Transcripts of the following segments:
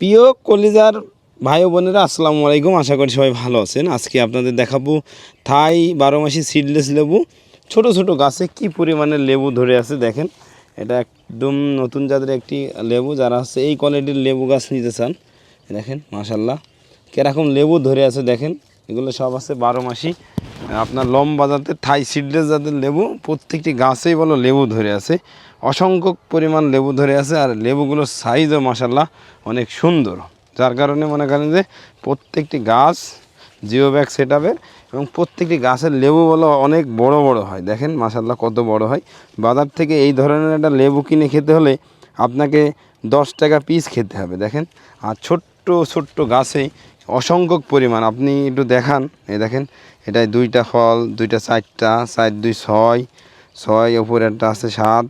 প্রিয় কলিজার ভাই বোনেরা, আসসালামু আলাইকুম। আশা করি সবাই ভালো আছেন। আজকে আপনাদের দেখাবো থাই বারো মাসি সিডলেস লেবু। ছোট ছোট গাছে কি পরিমাণে লেবু ধরে আছে দেখেন। এটা একদম নতুন জাতের একটি লেবু। যারা হচ্ছে এই কোয়ালিটির লেবু গাছ নিতে চান, দেখেন মাশাল্লাহ কীরকম লেবু ধরে আছে দেখেন। এগুলো সব আছে বারো মাসি। আপনার লম্বা জাতের, থাই সিডলেস জাতের লেবু, প্রত্যেকটি গাছেই বলো লেবু ধরে আছে। অসংখ্য পরিমাণ লেবু ধরে আছে আর লেবুগুলোর সাইজও মাসাল্লাহ অনেক সুন্দর। যার কারণে মনে করেন যে প্রত্যেকটি গাছ জিও ব্যাগ সেট এবং প্রত্যেকটি গাছের লেবু বলো অনেক বড় বড় হয়। দেখেন মাসাল্লাহ কত বড় হয়। বাজার থেকে এই ধরনের একটা লেবু কিনে খেতে হলে আপনাকে দশ টাকা পিস খেতে হবে, দেখেন। আর ছোট্ট ছোট্ট গাছে অসংখ্য পরিমাণ। আপনি একটু দেখান। এই দেখেন এটায় দুইটা ফল, দুইটা চারটা, চার দুই ছয় ছয় ওপরে একটা আছে সাত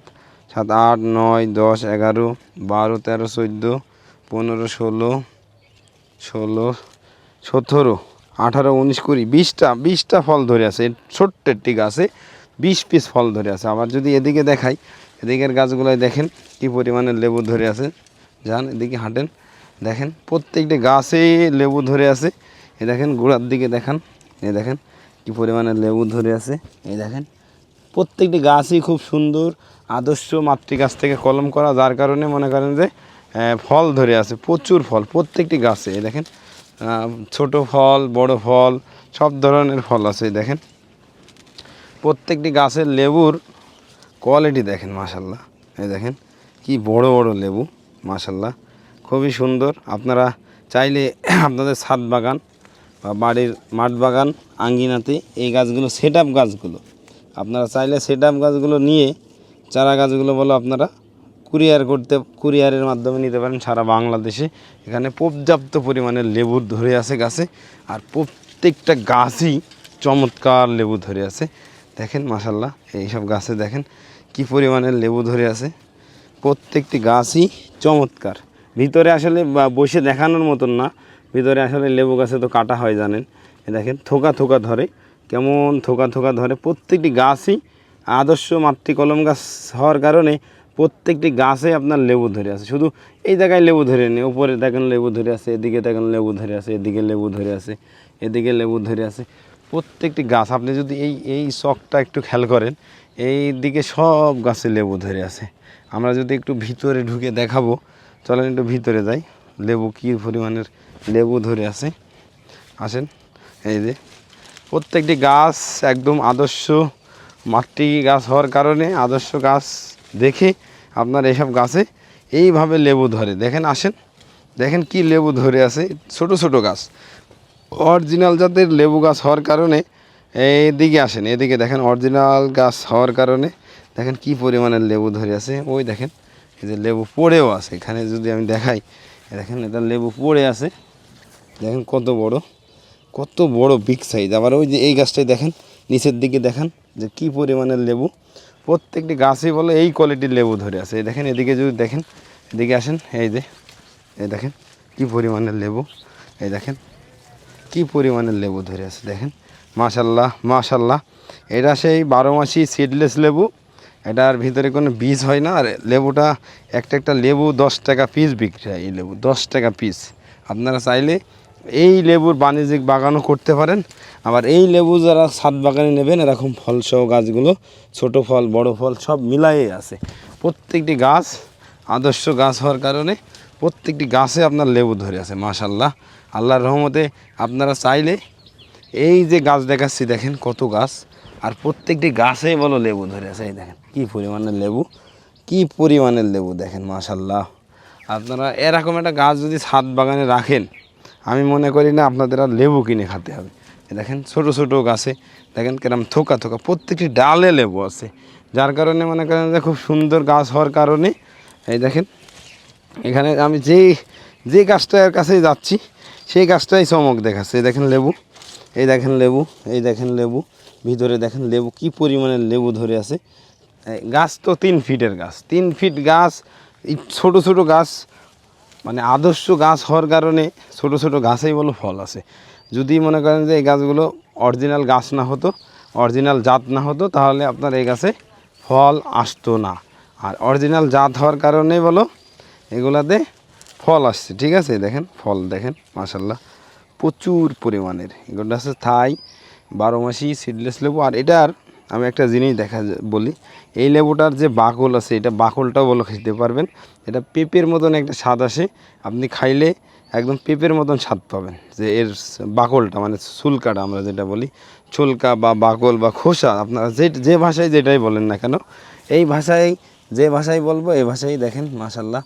সাত আট, নয়, দশ, এগারো, বারো, তেরো, চোদ্দ, পনেরো, ষোলো ষোলো, সতেরো, আঠারো, উনিশ, কুড়ি, বিশটা বিশটা ফল ধরে আছে। ছোট্ট একটি গাছে বিশ পিস ফল ধরে আছে। আবার যদি এদিকে দেখাই, এদিকের গাছগুলোয় দেখেন কি পরিমাণে লেবু ধরে আছে। যান, এদিকে হাঁটেন। দেখেন, প্রত্যেকটি গাছে লেবু ধরে আছে। এ দেখেন, গোড়ার দিকে দেখান। এই দেখেন, কি পরিমাণে লেবু ধরে আছে। এই দেখেন, প্রত্যেকটি গাছই খুব সুন্দর, আদর্শ মাতৃ গাছ থেকে কলম করা, যার কারণে মনে করেন যে ফল ধরে আছে, প্রচুর ফল, প্রত্যেকটি গাছে। এই দেখেন ছোট ফল, বড় ফল, সব ধরনের ফল আছে। দেখেন, প্রত্যেকটি গাছের লেবুর কোয়ালিটি দেখেন মাশাল্লাহ এই দেখেন, কি বড় বড় লেবু মাশাল্লাহ খুবই সুন্দর। আপনারা চাইলে আপনাদের ছাদ বাগান বা বাড়ির মাঠ বাগান, আঙ্গিনাতে এই গাছগুলো সেট গাছগুলো, আপনারা চাইলে সেট গাছগুলো নিয়ে চারা গাছগুলো বলো আপনারা কুরিয়ার করতে, কুরিয়ারের মাধ্যমে নিতে পারেন সারা বাংলাদেশে। এখানে পর্যাপ্ত পরিমাণে লেবু ধরে আছে গাছে আর প্রত্যেকটা গাছই চমৎকার লেবু ধরে আছে। দেখেন মাসাল্লাহ এইসব গাছে দেখেন কি পরিমাণের লেবু ধরে আছে। প্রত্যেকটি গাছই চমৎকার। ভিতরে আসলে বসে দেখানোর মতন না। ভিতরে আসলে লেবু গাছে তো কাটা হয়, জানেন। এ দেখেন, থোকা থোকা ধরে। কেমন থোকা থোকা ধরে। প্রত্যেকটি গাছই আদর্শ মাতৃ কলম গাছ হওয়ার কারণে প্রত্যেকটি গাছে আপনার লেবু ধরে আছে। শুধু এই জায়গায় লেবু ধরে নেই, উপরে দেখেন লেবু ধরে আছে, এদিকে দেখেন লেবু ধরে আছে, এদিকে লেবু ধরে আছে, এদিকে লেবু ধরে আছে। প্রত্যেকটি গাছ, আপনি যদি এই এই শখটা একটু খেয়াল করেন এই দিকে সব গাছে লেবু ধরে আছে। আমরা যদি একটু ভিতরে ঢুকে দেখাবো চলেন একটু ভিতরে যাই। লেবু কী পরিমাণের লেবু ধরে আছে? আসেন, এই যে। প্রত্যেকটি গাছ একদম আদর্শ মাটি গাছ হওয়ার কারণে আদর্শ গাছ দেখে আপনার এসব গাছে এইভাবে লেবু ধরে। দেখেন, আসেন। দেখেন কি লেবু ধরে আছে। ছোট ছোট গাছ। অরিজিনাল জাতের লেবু গাছ হওয়ার কারণে এইদিকে আসেন। এদিকে দেখেন অরিজিনাল গাছ হওয়ার কারণে দেখেন কি পরিমাণের লেবু ধরে আছে। ওই দেখেন এই যে লেবু পড়েও আছে, এখানে যদি আমি দেখাই, দেখেন এটা লেবু পড়ে আছে, দেখেন কত বড় কত বড় বিগ সাইজ আবার ওই যে এই গাছটাই দেখেন, নিচের দিকে দেখেন যে কি পরিমাণের লেবু। প্রত্যেকটি গাছই বলে এই কোয়ালিটির লেবু ধরে আছে। এই দেখেন, এদিকে যদি দেখেন, এদিকে আসেন, এই যে, এই দেখেন কি পরিমাণের লেবু, এই দেখেন কি পরিমাণের লেবু ধরে আছে। দেখেন মাশাল্লাহ মাশাল্লাহ এটা সেই বারো মাসি সিডলেস লেবু। এটার ভিতরে কোনো বীজ হয় না, আর লেবুটা একটা একটা লেবু দশ টাকা পিস বিক্রি হয়, এই লেবু দশ টাকা পিস আপনারা চাইলে এই লেবুর বাণিজ্যিক বাগানও করতে পারেন। আবার এই লেবু যারা ছাদ বাগানে নেবেন, এরকম ফলসহ গাছগুলো, ছোট ফল, বড় ফল, সব মিলাই আছে। প্রত্যেকটি গাছ আদর্শ গাছ হওয়ার কারণে প্রত্যেকটি গাছে আপনার লেবু ধরে আছে মাশাল্লাহ আল্লাহর রহমতে আপনারা চাইলে এই যে গাছ দেখাচ্ছি, দেখেন কত গাছ। আর প্রত্যেকটি গাছেই বলো লেবু ধরে আছে, এই দেখেন, কী পরিমাণের লেবু, কী পরিমাণের লেবু দেখেন মাশাল্লাহ আপনারা এরকম একটা গাছ যদি ছাদ বাগানে রাখেন, আমি মনে করি না আপনাদের আর লেবু কিনে খেতে হবে। দেখেন, ছোট ছোট গাছে, দেখেন কিরম থোকা থোকা, প্রত্যেকটি ডালে লেবু আছে। যার কারণে মনে করেন যে খুব সুন্দর গাছ হওয়ার কারণে, এই দেখেন, এখানে আমি যেই যে গাছটার কাছেই যাচ্ছি, সেই গাছটাই চমক দেখাচ্ছে। এই দেখেন লেবু, এই দেখেন লেবু, এই দেখেন লেবু। ভিতরে দেখেন লেবু, কি পরিমাণের লেবু ধরে আছে। গাছ তো তিন ফিটের গাছ, তিন ফিট গাছ ছোট ছোট গাছ মানে আদর্শ গাছ হওয়ার কারণে ছোট ছোট গাছেই বলো ফল আছে। যদি মনে করেন যে এই গাছগুলো অরিজিনাল গাছ না হতো, অরিজিনাল জাত না হতো, তাহলে আপনার এই গাছে ফল আসতো না। আর অরিজিনাল জাত হওয়ার কারণে বলো, এগুলাতে ফল আসছে, ঠিক আছে? দেখেন, ফল দেখেন মাসাল্লাহ প্রচুর পরিমাণের। এগুলো আছে থাই বারো মাসি সিডলেস লেবু। আর এটার আমি একটা জিনিস দেখা বলি, এই লেবুটার যে বাকল আছে, এটা বাকলটাও বলো খেতে পারবেন। এটা পেঁপের মতন একটা স্বাদ আসে। আপনি খাইলে একদম পেঁপের মতন স্বাদ পাবেন, যে এর বাকলটা মানে সুলকাটা আমরা যেটা বলি। ছুলকা বা বাকল বা খোসা, আপনারা যে যে ভাষায় যেটাই বলেন না কেন, এই ভাষায়, যে ভাষায় বলব, এই ভাষায় দেখেন মাসাল্লাহ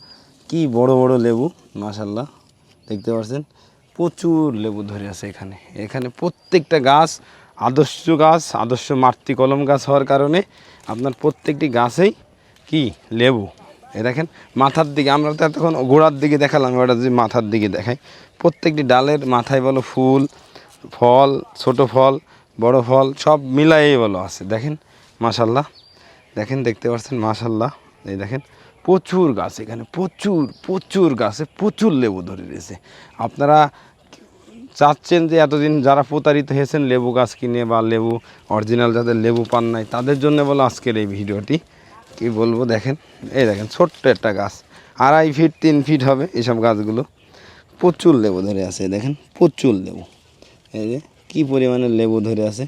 কি বড় বড় লেবু মাসাল্লাহ দেখতে পাচ্ছেন প্রচুর লেবু ধরে আছে এখানে। এখানে প্রত্যেকটা গাছ, আদর্শ গাছ, আদর্শ মাতৃ কলম গাছ হওয়ার কারণে আপনার প্রত্যেকটি গাছেই কি? লেবু। এ দেখেন, মাথার দিকে, আমরা তো এতক্ষণ গোড়ার দিকে দেখালাম ওটা যদি মাথার দিকে দেখাই। প্রত্যেকটি ডালের মাথায় বলো ফুল, ফল, ছোট ফল, বড় ফল, সব মিলাইয়ে বলো আছে। দেখেন, মাশাল্লাহ। দেখেন, দেখতে পাচ্ছেন, মাশাল্লাহ। এই দেখেন প্রচুর গাছ এখানে, প্রচুর প্রচুর গাছে প্রচুর লেবু ধরে রয়েছে। আপনারা চাচ্ছেন যে এতদিন যারা প্রতারিত হয়েছেন লেবু গাছ কিনে বা লেবু অরিজিনাল যাদের লেবু পান নাই, তাদের জন্য বলো আজকের এই ভিডিওটি। কি বলব দেখেন, এই দেখেন ছোট্ট একটা গাছ, আড়াই ফিট তিন ফিট হবে এসব গাছগুলো। প্রচুর লেবু ধরে আছে দেখেন, প্রচুর লেবু। এই যে কী পরিমাণে লেবু ধরে আছে,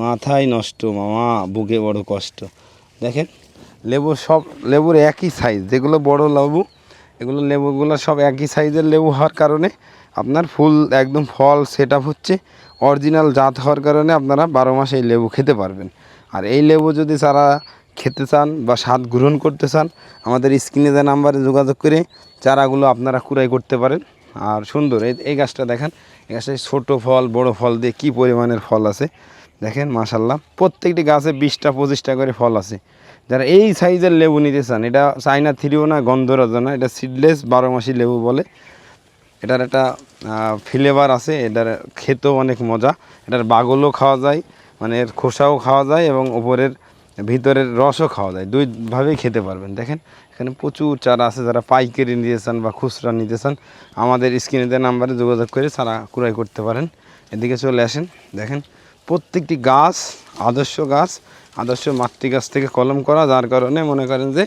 মাথায় নষ্ট, মামা, বুকে বড় কষ্ট। দেখেন লেবু সব, লেবুর একই সাইজ যেগুলো বড় লেবু, এগুলো লেবুগুলো সব একই সাইজের লেবু হওয়ার কারণে আপনার ফুল একদম ফল সেট হচ্ছে অরিজিনাল জাত হওয়ার কারণে আপনারা বারো মাস এই লেবু খেতে পারবেন। আর এই লেবু যদি যারা খেতে চান বা স্বাদ গ্রহণ করতে চান, আমাদের স্ক্রিনে দেওয়া নাম্বারে যোগাযোগ করে চারাগুলো আপনারা কুড়াই করতে পারেন। আর সুন্দর, এই গাছটা দেখেন, এই গাছটা ছোটো ফল, বড় ফল দিয়ে কী পরিমাণের ফল আছে। দেখেন মাশাল্লাহ প্রত্যেকটি গাছে বিশটা, পঁচিশটা করে ফল আছে। যারা এই সাইজের লেবু নিতে চান, এটা চাইনা থ্রিও না গন্ধরাজও না, এটা সিডলেস বারো মাসি লেবু বলে। এটার একটা ফ্লেভার আছে, এটার খেতেও অনেক মজা। এটার বাগলও খাওয়া যায় মানে এর খোসাও খাওয়া যায় এবং ওপরের ভিতরের রসও খাওয়া যায়। দুইভাবেই খেতে পারবেন। দেখেন, এখানে প্রচুর চারা আছে, যারা পাইকারি নিতে চান বা খুচরা নিতে চান, আমাদের স্ক্রিনেতে নাম্বারে যোগাযোগ করে চারা ক্রয় করতে পারেন। এদিকে চলে আসেন, দেখেন প্রত্যেকটি গাছ, আদর্শ গাছ, আদর্শ মাতৃ গাছ থেকে কলম করা, যার কারণে মনে করেন যে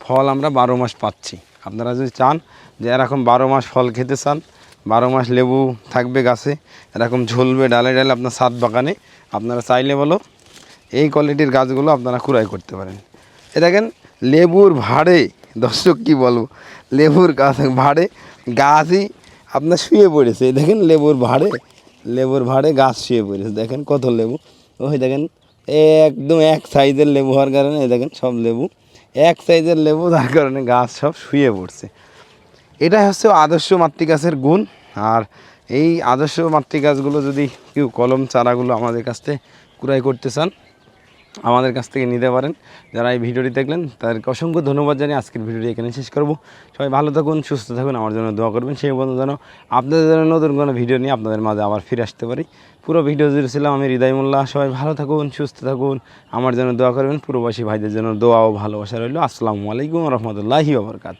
ফল আমরা বারো মাস পাচ্ছি। আপনারা যদি চান যে এরকম বারো মাস ফল খেতে চান, বারো মাস লেবু থাকবে গাছে, এরকম ঝুলবে ডালে ডালে আপনার সাত বাগানে, আপনারা চাইলে বলো এই কোয়ালিটির গাছগুলো আপনারা কুড়াই করতে পারেন। এ দেখেন, লেবুর ভাড়ে, দর্শক কি বলব, লেবুর গাছ, ভাড়ে গাছই আপনার শুয়ে পড়েছে। দেখেন, লেবুর ভাড়ে লেবুর ভাড়ে গাছ শুয়ে পড়েছে। দেখেন কত লেবু। ওই দেখেন, একদম এক সাইজের লেবু হওয়ার কারণে দেখেন সব লেবু। এক সাইজের লেবু তার কারণে গাছ সব শুয়ে পড়ছে। এটা হচ্ছে আদর্শ মাতৃগাছের গুণ। আর এই আদর্শ মাতৃগাছগুলো যদি কেউ কলম, চারাগুলো আমাদের কাছ থেকে ক্রয় করতে চান আমাদের কাছ থেকে নিতে পারেন। যারা এই ভিডিওটি দেখলেন, তাদেরকে অসংখ্য ধন্যবাদ জানিয়ে আজকের ভিডিওটি এখানে শেষ করব। সবাই ভালো থাকুন, সুস্থ থাকুন, আমার জন্য দোয়া করবেন। সেই বন্ধু যেন আপনাদের জন্য নতুন কোনো ভিডিও নিয়ে আপনাদের মাঝে আবার ফিরে আসতে পারি। পুরো ভিডিও জুড়ে ছিলাম আমি হৃদয় মোল্লা সবাই ভালো থাকুন, সুস্থ থাকুন, আমার জন্য দোয়া করবেন। পুরোবাসী ভাইদের জন্য দোয়া ও ভালোবাসা রইল। আসসালামু আলাইকুম রহমতুল্লাহি বাবরকাত